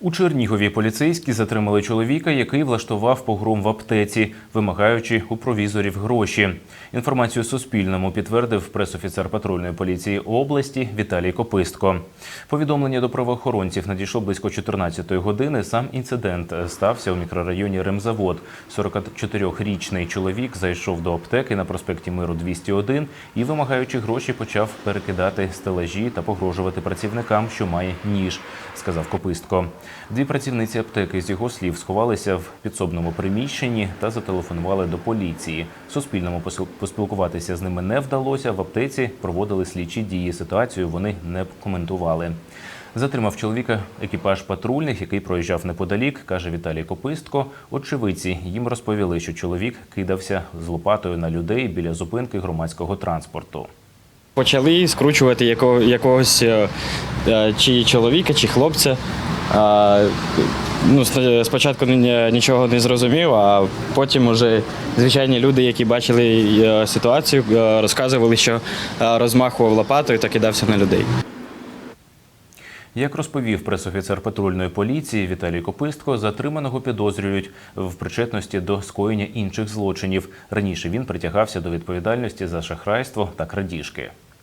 У Чернігові поліцейські затримали чоловіка, який влаштував погром в аптеці, вимагаючи у провізорів гроші. Інформацію Суспільному підтвердив пресофіцер патрульної поліції області Віталій Копистко. Повідомлення до правоохоронців надійшло близько 14-ї години. Сам інцидент стався у мікрорайоні Ремзавод. 44-річний чоловік зайшов до аптеки на проспекті Миру 201 і, вимагаючи гроші, почав перекидати стелажі та погрожувати працівникам, що має ніж, сказав Копистко. Дві працівниці аптеки з його слів сховалися в підсобному приміщенні та зателефонували до поліції. Суспільному поспілкуватися з ними не вдалося. В аптеці проводили слідчі дії. Ситуацію вони не коментували. Затримав чоловіка екіпаж патрульних, який проїжджав неподалік, каже Віталій Копистко. Очевидці їм розповіли, що чоловік кидався з лопатою на людей біля зупинки громадського транспорту. Почали скручувати якого, якогось е, е, чи чоловіка, чи хлопця. Ну, спочатку нічого не зрозумів, а потім уже звичайні люди, які бачили е, ситуацію, е, розказували, що е, розмахував лопатою та кидався на людей. Як розповів пресофіцер патрульної поліції Віталій Копистко, затриманого підозрюють в причетності до скоєння інших злочинів. Раніше він притягався до відповідальності за шахрайство та крадіжки.